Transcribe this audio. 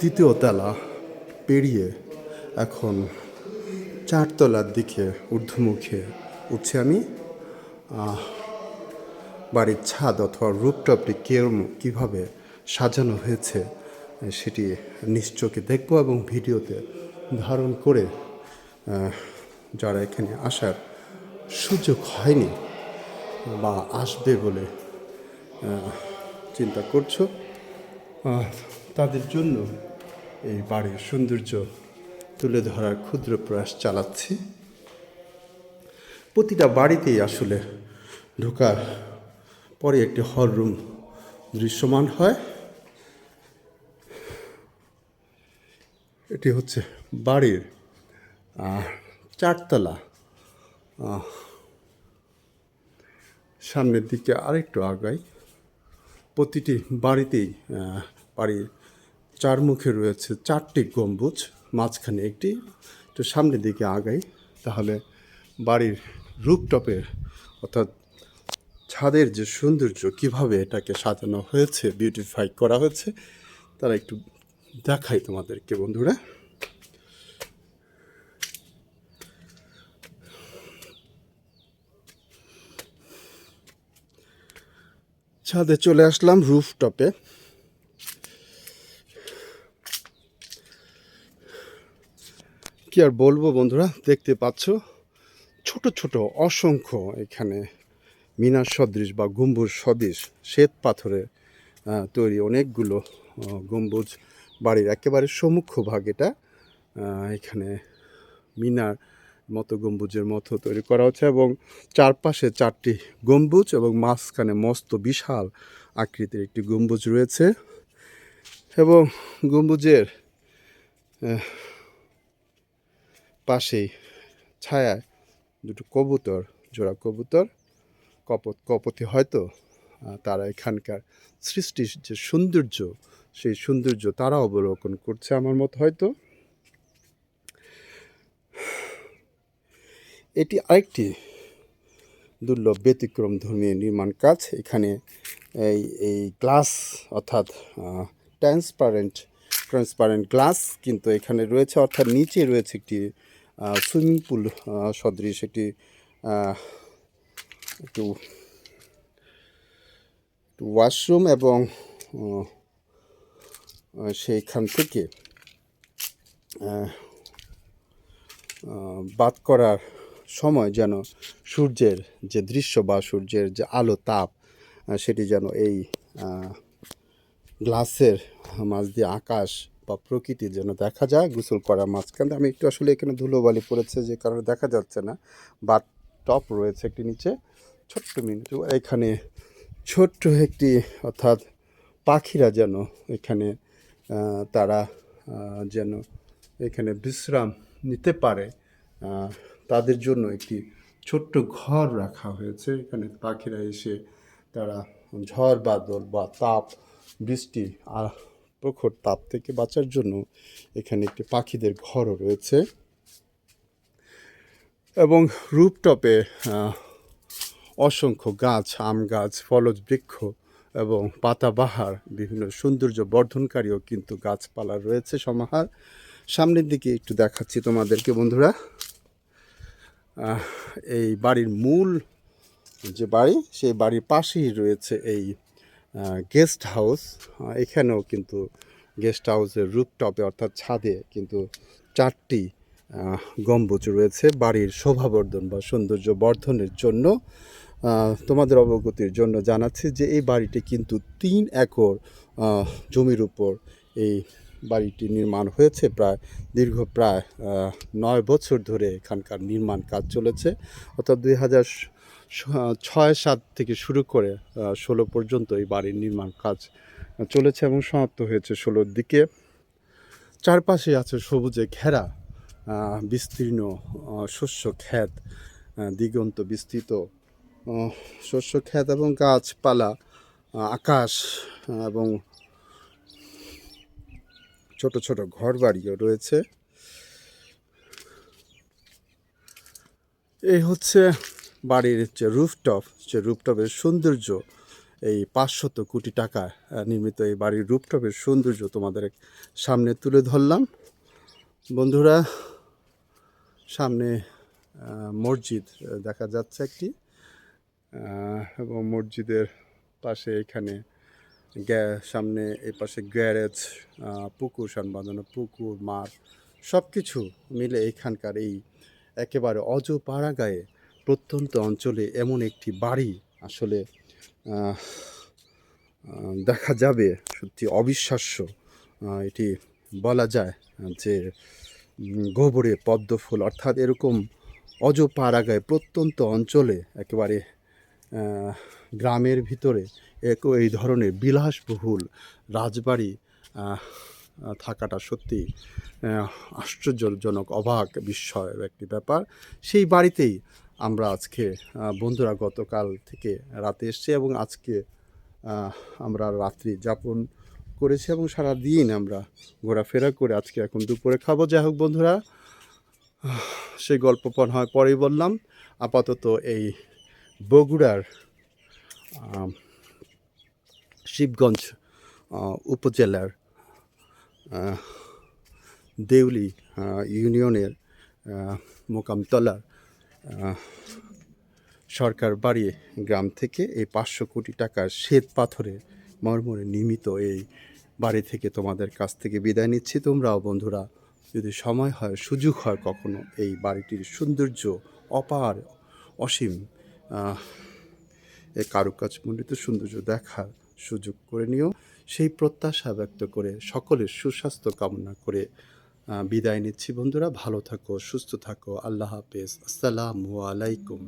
তৃতীয় তলা পেরিয়ে এখন চারতলার দিকে ঊর্ধ্বমুখে উঠছি আমি। বাড়ির ছাদ অথবা রূপটপটি কেরম কীভাবে সাজানো হয়েছে, সেটি নিশ্চয়কে দেখব এবং ভিডিওতে ধারণ করে যারা এখানে আসার সুযোগ হয়নি বা আসবে বলে চিন্তা করছ তাদের জন্য এই বাড়ির সৌন্দর্য তুলে ধরার ক্ষুদ্র প্রয়াস চালাচ্ছি। প্রতিটা বাড়িতেই আসলে ঢোকার পরে একটি হল রুম দৃশ্যমান হয়। এটি হচ্ছে বাড়ির চারতলা। সামনের দিকে আরেকটু আগাই। প্রতিটি বাড়িতেই বাড়ির চার মুখে রয়েছে চারটি গম্বুজ, মাঝখানে একটি। একটু সামনের দিকে আগাই, তাহলে বাড়ির রুপটপের অর্থাৎ ছাদের যে সৌন্দর্য, কীভাবে এটাকে সাজানো হয়েছে বিউটিফাই করা হয়েছে, তারা একটু দেখাই তোমাদেরকে, বন্ধুরা। ছাদে চলে আসলাম রুফটপে। কি আর বলব বন্ধুরা? দেখতে পাচ্ছ? ছোট ছোট, অসংখ্য এখানে মিনার সদৃশ বা গম্বুজ সদৃশ শ্বেত পাথরের তৈরি অনেকগুলো গম্বুজ বাড়ির একেবারে সম্মুখ ভাগ এটা এখানে মিনার মতো, গম্বুজের মতো তৈরি করা হচ্ছে এবং চারপাশে চারটি গম্বুজ এবং মাঝখানে মস্ত বিশাল আকৃতির একটি গম্বুজ রয়েছে এবং গম্বুজের পাশেই ছায়ায় দুটো কবুতর, জোড়া কবুতর, কপত, কপতি হয়তো তারা এখানকার সৃষ্টির যে সৌন্দর্য, সেই সৌন্দর্য তারা অবলোকন করছে আমার মত হয়তো। এটি আরেকটি দুর্লভ ব্যতিক্রম ধর্মীয় নির্মাণ কাজ। এখানে এই এই গ্লাস অর্থাৎ ট্রান্সপারেন্ট ট্রান্সপারেন্ট গ্লাস কিন্তু এখানে রয়েছে, অর্থাৎ নিচে রয়েছে একটি সুইমিং পুল সদৃশ একটি একটু ওয়াশরুম এবং সেইখান থেকে বাদ করার সময় যেন সূর্যের যে দৃশ্য বা সূর্যের যে আলো তাপ সেটি যেন এই গ্লাসের মাঝ দিয়ে আকাশ বা প্রকৃতি যেন দেখা যায়, গোসল করার মাঝখানে। আমি একটু আসলে এখানে ধুলোবালি পড়েছে যে কারণে দেখা যাচ্ছে না বাট টপ রয়েছে একটি নিচে, ছোট্ট মিনিট। এখানে ছোট্ট একটি, অর্থাৎ পাখিরা যেন এখানে তারা যেন এখানে বিশ্রাম নিতে পারে তাদের জন্য একটি ছোট্ট ঘর রাখা হয়েছে। এখানে পাখিরা এসে তারা ঝড়, বাদল বা তাপ, বৃষ্টি আর প্রখর তাপ থেকে বাঁচার জন্য এখানে একটি পাখিদের ঘরও রয়েছে। এবং রূপটপে অসংখ্য গাছ, আম গাছ, ফলজ বৃক্ষ এবং পাতাবাহার, বিভিন্ন সৌন্দর্য বর্ধনকারীও কিন্তু গাছপালা রয়েছে সমাহার। সামনের দিকে একটু দেখাচ্ছি তোমাদেরকে বন্ধুরা। এই বাড়ির মূল যে বাড়ি, সেই বাড়ির পাশেই রয়েছে এই গেস্ট হাউস এখানেও কিন্তু গেস্ট হাউসের রুপটপে অর্থাৎ ছাদে কিন্তু চারটি গম্বুজ রয়েছে বাড়ির শোভাবর্ধন বা সৌন্দর্য বর্ধনের জন্য তোমাদের অবগতির জন্য জানাচ্ছি যে এই বাড়িটি কিন্তু তিন একর জমির উপর এই বাড়িটি নির্মাণ হয়েছে প্রায় দীর্ঘ প্রায় নয় বছর ধরে এখানকার নির্মাণ কাজ চলেছে। অর্থাৎ দুই হাজার ছয় সাত থেকে শুরু করে ষোলো পর্যন্ত এই বাড়ির নির্মাণ কাজ চলেছে এবং সমাপ্ত হয়েছে ষোলোর দিকে। চারপাশে আছে সবুজে ঘেরা বিস্তীর্ণ শস্য আহ, দিগন্ত বিস্তৃত শস্য ক্ষেত এবং গাছপালা আকাশ এবং ছোট ছোট ঘর বাড়িও রয়েছে। এই হচ্ছে বাড়ির যে রুফটপ যে রুফটপের সৌন্দর্য, এই পাঁচশত কোটি টাকা নির্মিত এই বাড়ির রূপটপের সৌন্দর্য তোমাদের সামনে তুলে ধরলাম। বন্ধুরা, সামনে মসজিদ দেখা যাচ্ছে একটি এবং মসজিদের পাশে এখানে গ্যা- সামনে এই পাশে গ্যারেজ পুকুর, সান বাঁধানো পুকুর, মাঠ সব কিছু মিলে এখানকার এই একেবারে অজপাড়া গায়ে প্রত্যন্ত অঞ্চলে এমন একটি বাড়ি আসলে দেখা যাবে। সত্যি অবিশ্বাস্য এটি বলা যায় যে গোবরে পদ্ম ফুল, অর্থাৎ এরকম অজপাড়া গায়ে প্রত্যন্ত অঞ্চলে একেবারে গ্রামের ভিতরে এক এই ধরনের বিলাসবহুল রাজবাড়ি থাকাটা সত্যি আশ্চর্যজনক, অবাক, বিস্ময়ের একটি ব্যাপার। সেই বাড়িতেই আমরা আজকে বন্ধুরা গতকাল থেকে রাতে এসছি এবং আজকে আমরা রাত্রি যাপন করেছি এবং সারা দিন আমরা ঘোরাফেরা করে আজকে এখন দুপুরে খাব। যাই হোক বন্ধুরা সেই গল্পপন হয়, পরেই বললাম। আপাতত এই বগুড়ার শিবগঞ্জ উপজেলার দেউলি ইউনিয়নের মোকামতলার সরকার বাড়ি গ্রাম থেকে এই পাঁচশো কোটি টাকার শ্বেত পাথরে মর্মরে নির্মিত এই বাড়ি থেকে তোমাদের কাছ থেকে বিদায় নিচ্ছি। তোমরাও বন্ধুরা যদি সময় হয় সুযোগ হয় কখনো এই বাড়িটির সৌন্দর্য অপার অসীম আহ, কারুকাজ মণ্ডিত সৌন্দর্য দেখার সুযোগ করে নিও। সেই প্রত্যাশা ব্যক্ত করে সকলের সুস্বাস্থ্য কামনা করে বিদায় নিচ্ছি বন্ধুরা। ভালো থাকো, সুস্থ থাকো। আল্লাহ হাফেজ। আসসালামু আলাইকুম।